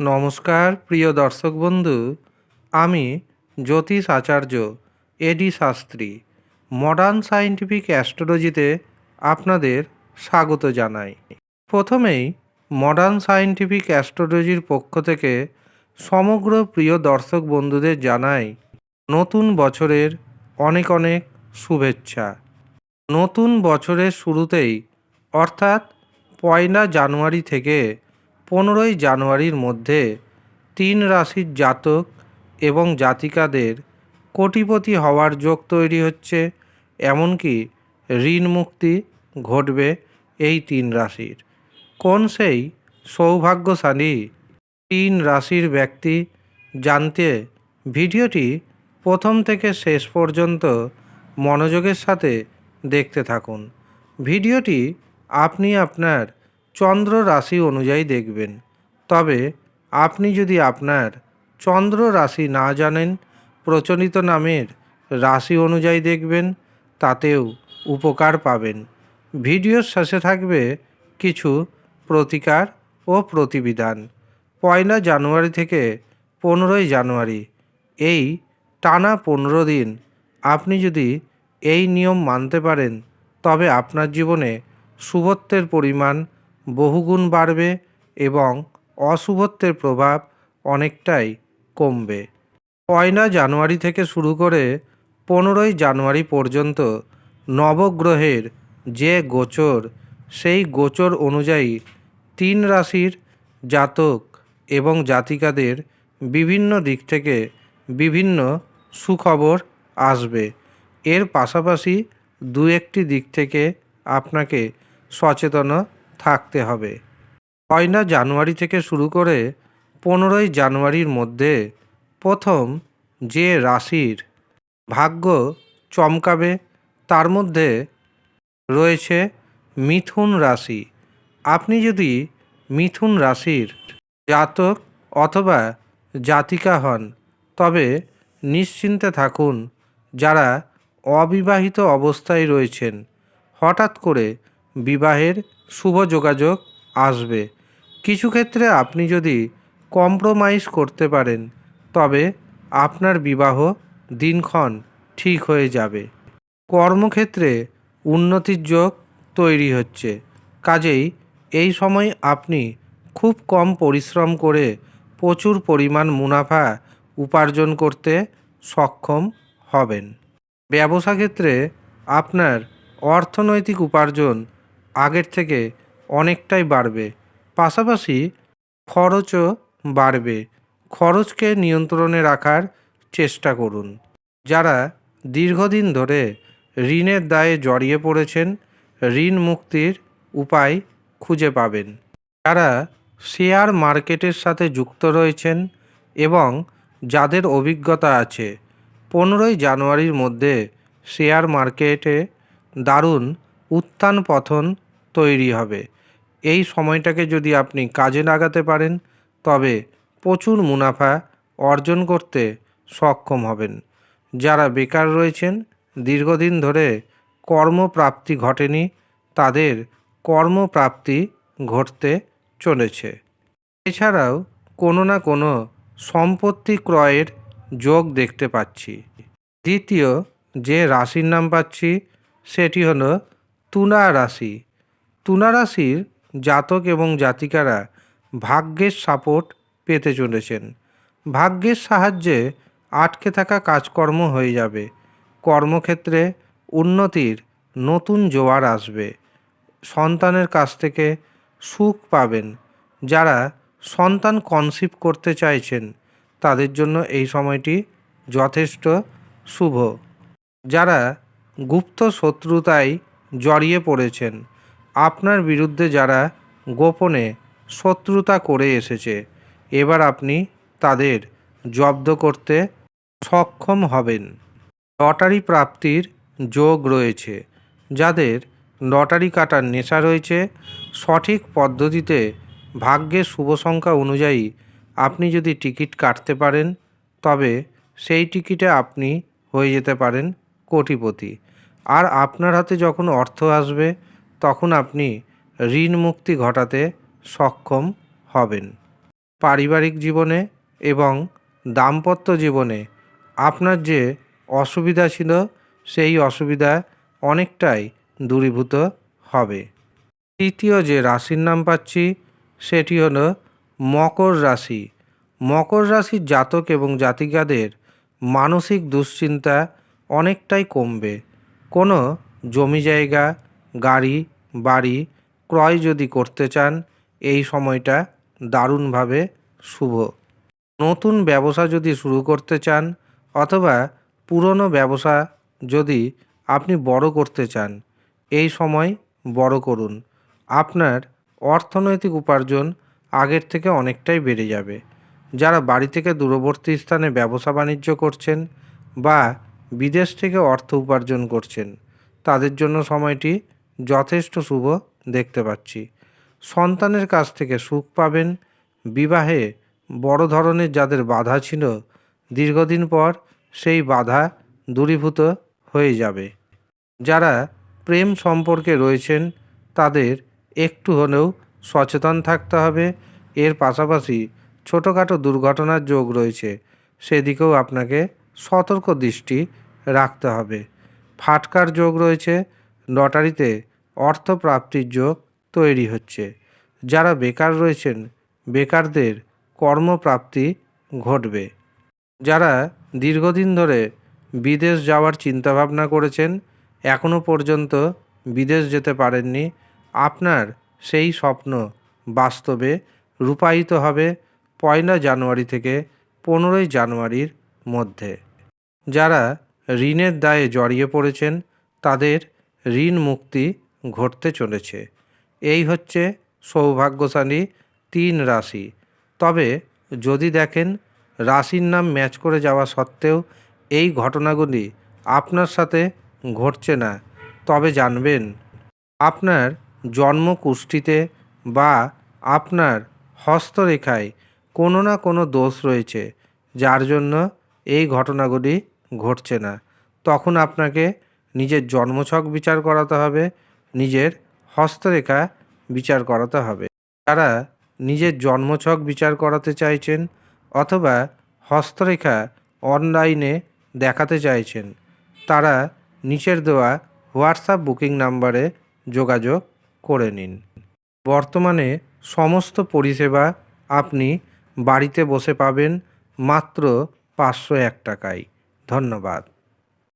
নমস্কার, প্রিয় দর্শক বন্ধু। আমি জ্যোতিষ আচার্য, এডি শাস্ত্রী। মডার্ন সায়েন্টিফিক অ্যাস্ট্রোলজিতে আপনাদের স্বাগত জানাই। প্রথমেই মডার্ন সায়েন্টিফিক অ্যাস্ট্রোলজির পক্ষ থেকে সমগ্র প্রিয় দর্শক বন্ধুদের জানাই নতুন বছরের অনেক অনেক শুভেচ্ছা। নতুন বছরের শুরুতেই, অর্থাৎ পয়লা জানুয়ারি থেকে পনেরোই জানুয়ারির মধ্যে তিন রাশির জাতক এবং জাতিকাদের কোটিপতি হওয়ার যোগ তৈরি হচ্ছে, এমনকি ঋণ মুক্তি ঘটবে এই তিন রাশির। কোন সেই সৌভাগ্যশালী তিন রাশির ব্যক্তি জানতে ভিডিওটি প্রথম থেকে শেষ পর্যন্ত মনোযোগের সাথে দেখতে থাকুন। ভিডিওটি আপনি আপনার চন্দ্র রাশি অনুযায়ী দেখবেন। তবে আপনি যদি আপনার চন্দ্র রাশি না জানেন, প্রচলিত নামের রাশি অনুযায়ী দেখবেন, তাতেও উপকার পাবেন। ভিডিওর শেষে থাকবে কিছু প্রতিকার ও প্রতিবিধান। পয়লা জানুয়ারি থেকে পনেরোই জানুয়ারি, এই টানা পনেরো দিন আপনি যদি এই নিয়ম মানতে পারেন, তবে আপনার জীবনে শুভত্বের পরিমাণ বহুগুণ বাড়বে এবং অশুভত্বের প্রভাব অনেকটাই কমবে। পয়লা জানুয়ারি থেকে শুরু করে পনেরোই জানুয়ারি পর্যন্ত নবগ্রহের যে গোচর, সেই গোচর অনুযায়ী তিন রাশির জাতক এবং জাতিকাদের বিভিন্ন দিক থেকে বিভিন্ন সুখবর আসবে। এর পাশাপাশি দু একটি দিক থেকে আপনাকে সচেতন থাকতে হবে। পয়লা জানুয়ারি থেকে শুরু করে পনেরোই জানুয়ারির মধ্যে প্রথম যে রাশির ভাগ্য চমকাবে, তার মধ্যে রয়েছে মিথুন রাশি। আপনি যদি মিথুন রাশির জাতক অথবা জাতিকা হন, তবে নিশ্চিন্তে থাকুন যারা অবিবাহিত অবস্থায় রয়েছেন। হঠাৎ করে বিবাহের শুভ যোগাযোগ আসবে। কিছু ক্ষেত্রে আপনি যদি কম্প্রোমাইজ করতে পারেন, তবে আপনার বিবাহ দিনক্ষণ ঠিক হয়ে যাবে। কর্মক্ষেত্রে উন্নতির যোগ তৈরি হচ্ছে। কাজেই এই সময় আপনি খুব কম পরিশ্রম করে প্রচুর পরিমাণ মুনাফা উপার্জন করতে সক্ষম হবেন। ব্যবসা ক্ষেত্রে আপনার অর্থনৈতিক উপার্জন আগের থেকে অনেকটাই বাড়বে। পাশাপাশি খরচও বাড়বে। খরচকে নিয়ন্ত্রণে রাখার চেষ্টা করুন। যারা দীর্ঘদিন ধরে ঋণের দায়ে জড়িয়ে পড়েছেন, ঋণ মুক্তির উপায় খুঁজে পাবেন। যারা শেয়ার মার্কেটের সাথে যুক্ত রয়েছেন এবং যাদের অভিজ্ঞতা আছে, পনেরোই জানুয়ারির মধ্যে শেয়ার মার্কেটে দারুণ উত্থান পথন তৈরি হবে। এই সময়টাকে যদি আপনি কাজে লাগাতে পারেন, তবে প্রচুর মুনাফা অর্জন করতে সক্ষম হবেন। যারা বেকার রয়েছেন, দীর্ঘদিন ধরে কর্মপ্রাপ্তি ঘটেনি, তাদের কর্মপ্রাপ্তি ঘটতে চলেছে। এছাড়াও কোনো না কোনো সম্পত্তি ক্রয়ের যোগ দেখতে পাচ্ছি। দ্বিতীয় যে রাশির নাম পাচ্ছি, সেটি হলো তুলা রাশি। তুলা রাশির জাতক এবং জাতিকারা ভাগ্যের সাপোর্ট পেতে চলেছেন। ভাগ্যের সাহায্যে আটকে থাকা কাজকর্ম হয়ে যাবে। কর্মক্ষেত্রে উন্নতির নতুন জোয়ার আসবে। সন্তানের কাছ থেকে সুখ পাবেন। যারা সন্তান কনসিভ করতে চাইছেন, তাদের জন্য এই সময়টি যথেষ্ট শুভ। যারা গুপ্ত শত্রুতায় জড়িয়ে পড়েছেন। আপনার বিরুদ্ধে যারা গোপনে শত্রুতা করে এসেছে, এবার আপনি তাদের জব্দ করতে সক্ষম হবেন। লটারি প্রাপ্তির যোগ রয়েছে। যাদের লটারি কাটার নেশা রয়েছে, সঠিক পদ্ধতিতে ভাগ্যের শুভ সংখ্যা অনুযায়ী আপনি যদি টিকিট কাটতে পারেন, তবে সেই টিকিটে আপনি হয়ে যেতে পারেন কোটিপতি। আর আপনার হাতে যখন অর্থ আসবে, তখন আপনি ঋণ মুক্তি ঘটাতে সক্ষম হবেন। পারিবারিক জীবনে এবং দাম্পত্য জীবনে আপনার যে অসুবিধা ছিল, সেই অসুবিধা অনেকটাই দূরীভূত হবে। তৃতীয় যে রাশির নাম পাচ্ছি, সেটি হলো মকর রাশি। মকর রাশির জাতক এবং জাতিকাদের মানসিক দুশ্চিন্তা অনেকটাই কমবে। কোনো জমি জায়গা, গাড়ি, বাড়ি ক্রয় যদি করতে চান, এই সময়টা দারুণভাবে শুভ। নতুন ব্যবসা যদি শুরু করতে চান অথবা পুরনো ব্যবসা যদি আপনি বড় করতে চান, এই সময় বড় করুন। আপনার অর্থনৈতিক উপার্জন আগের থেকে অনেকটাই বেড়ে যাবে। যারা বাড়ি থেকে দূরবর্তী স্থানে ব্যবসা বাণিজ্য করছেন বা বিদেশ থেকে অর্থ উপার্জন করছেন। তাদের জন্য সময়টি যথেষ্ট শুভ দেখতে পাচ্ছি। সন্তানের কাছ থেকে সুখ পাবেন। বিবাহে বড় ধরনের যাদের বাধা ছিল, দীর্ঘদিন পর সেই বাধা দূরীভূত হয়ে যাবে। যারা প্রেম সম্পর্কে রয়েছেন, তাদের একটু হলেও সচেতন থাকতে হবে। এর পাশাপাশি ছোটোখাটো দুর্ঘটনার যোগ রয়েছে। সেদিকেও আপনাকে সতর্ক দৃষ্টি রাখতে হবে। ফাটকার যোগ রয়েছে, লটারিতে অর্থ প্রাপ্তির যোগ তৈরি হচ্ছে। যারা বেকার রয়েছেন, বেকারদের কর্মপ্রাপ্তি ঘটবে। যারা দীর্ঘদিন ধরে বিদেশ যাওয়ার চিন্তাভাবনা করেছেন এখনও পর্যন্ত বিদেশ যেতে পারেননি, আপনার সেই স্বপ্ন বাস্তবে রূপায়িত হবে পয়লা জানুয়ারি থেকে পনেরোই জানুয়ারির মধ্যে। যারা ঋণের দায়ে জড়িয়ে পড়েছেন, তাদের ঋণ মুক্তি ঘটতে চলেছে। এই হচ্ছে সৌভাগ্যশালী তিন রাশি। তবে যদি দেখেন, রাশির নাম ম্যাচ করে যাওয়া সত্ত্বেও এই ঘটনাগুলি আপনার সাথে ঘটছে না। তবে জানবেন, আপনার জন্মকুষ্ঠিতে বা আপনার হস্তরেখায় কোনো না কোনো দোষ রয়েছে, যার জন্য এই ঘটনাগুলি ঘটছে না। তখন আপনাকে নিজের জন্মছক বিচার করাতে হবে, নিজের হস্তরেখা বিচার করাতে হবে। যারা নিজের জন্মছক বিচার করাতে চাইছেন অথবা হস্তরেখা অনলাইনে দেখাতে চাইছেন, তারা নিচের দেওয়া হোয়াটসঅ্যাপ বুকিং নাম্বারে যোগাযোগ করে নিন। বর্তমানে সমস্ত পরিষেবা আপনি বাড়িতে বসে পাবেন মাত্র পাঁচশো এক টাকায়। ধন্যবাদ।